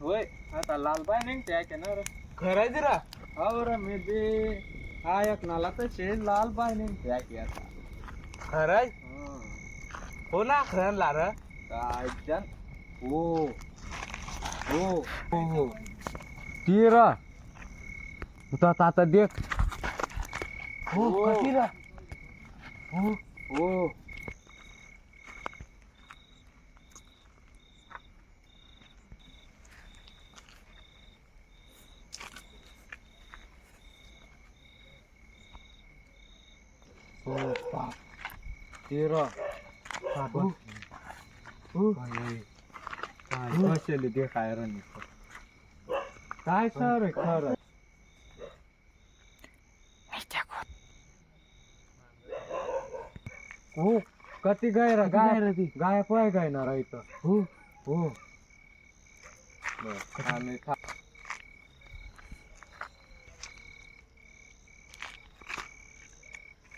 होय आता लालबाई नाही त्या केणार खरंय जरा. और मी बी हा एक नाला तसे लालबाई नाही त्या की आता. खरंय हं. हो ना खरं लार काय जन हो हो हो हो. तीरा उता आता देख. हो हो. कधी रा? हो. हो. तेह्र कसैले देखाएर नि कति गएर गाएर गाए कोही गएन रहेछ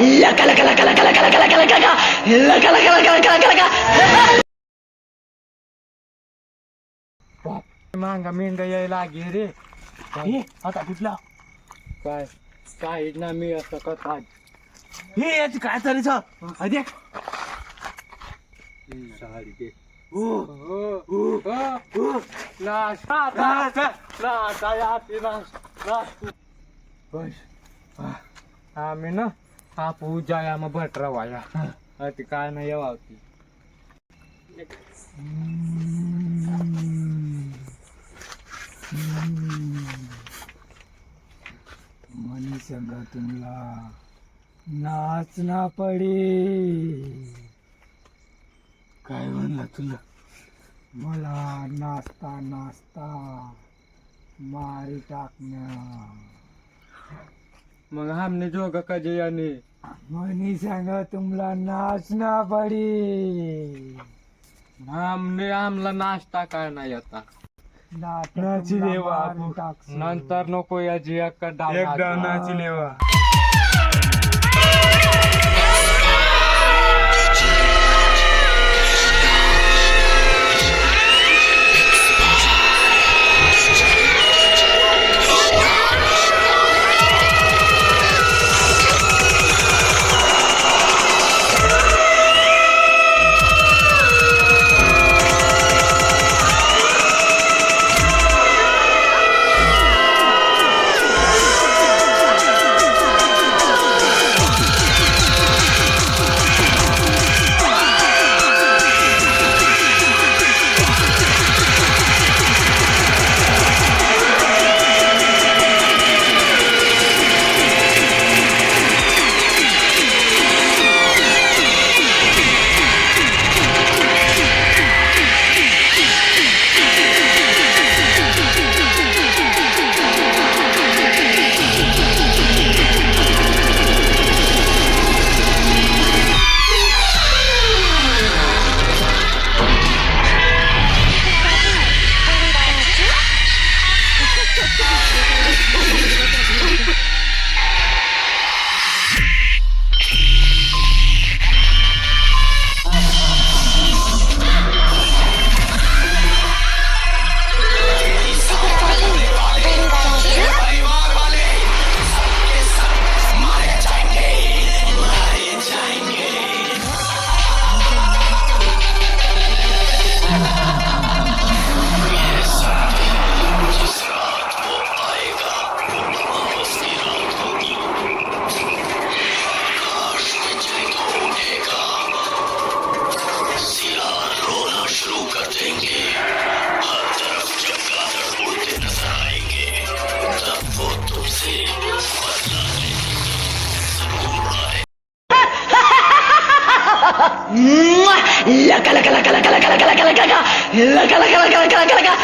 laka laka बाप मांगा मेंगा यायला लागे रे हे आता पिपला काय काय ना मी असं कथा हे याची काय तरी देख साडी दे हो हो हो हो आम्ही ना हा पूजा या मग भटरा वाया ती काय नाही यावती मनी सांगा तुमला नाचना पडे. काय म्हणला तुला? मला नाचता नाचता मारी टाकण्या. मग हमने जोग कजे याने? मनी सांगा तुमला नाचना पडे. हमने आमला नाश्ता काय नाही आता. नाची देवा नंतर नको याची एक डाव एक डाव नाचू. नाची लेवा ¡Laca, laca, laca, laca, laca, laca, laca, laca, laca! ¡Laca, laca, laca, laca, laca, laca!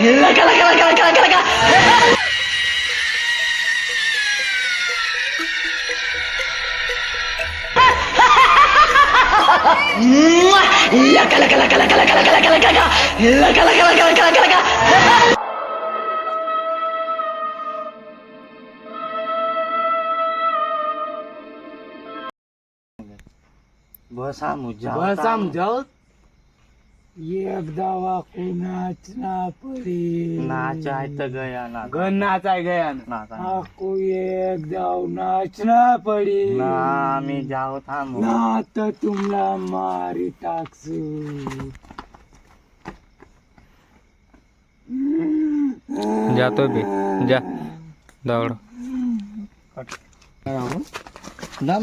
¡Laca, laca, laca. बसा मुझा बस समजाव एक कुणाच ना पडी नाच आहे गया ना गण नाचाय गया ना. नाच आहे. एक दाव नाच ना पडी ना आम्ही जाऊ थांबू ना तर तुम्हाला मारी टाकसू जातो बी जा दौड कट. ना